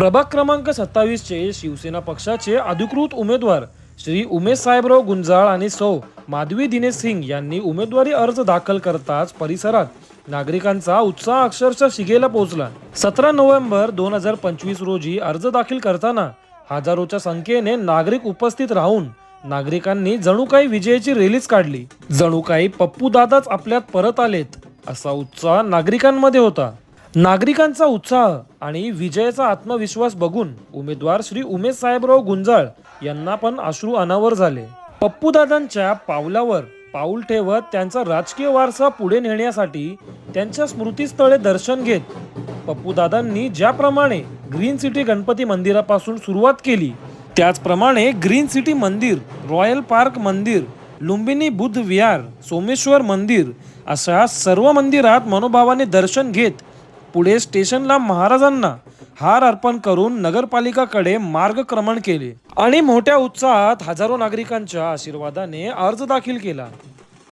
प्रभाग क्रमांक सत्तावीसचे शिवसेना पक्षाचे अधिकृत उमेदवार श्री उमेश साहेबराव गुंजाळ आणि सौ माधवी दिनेश सिंग यांनी उमेदवारी अर्ज दाखल करताच परिसरात नागरिकांचा उत्साह अक्षरशः शिगेला पोहोचला. सतरा नोव्हेंबर दोन हजार पंचवीस रोजी अर्ज दाखल करताना हजारोच्या संख्येने नागरिक उपस्थित राहून नागरिकांनी जणू काही विजयाची रेलीच काढली. जणू काही पप्पू दादाच आपल्यात परत आलेत असा उत्साह नागरिकांमध्ये होता. नागरिकांचा उत्साह आणि विजयाचा आत्मविश्वास बघून उमेदवार श्री उमेश साहेबराव गुंजाळ यांना पण अश्रू अनावर झाले. पप्पूदादांच्या पावलावर पाऊल ठेवत त्यांचा राजकीय वारसा पुढे नेण्यासाठी त्यांच्या स्मृतीस्थळे दर्शन घेत पप्पूदादांनी ज्याप्रमाणे ग्रीन सिटी गणपती मंदिरापासून सुरुवात केली त्याचप्रमाणे ग्रीन सिटी मंदिर रॉयल पार्क मंदिर लुंबिनी बुद्ध विहार सोमेश्वर मंदिर अशा सर्व मंदिरात मनोभावाने दर्शन घेत पुढे स्टेशनला महाराजांना हार अर्पण करून नगरपालिकाकडे मार्गक्रमण केले. आणि मोठ्या उत्साहात हजारो नागरिकांच्या आशीर्वादाने अर्ज दाखल केला.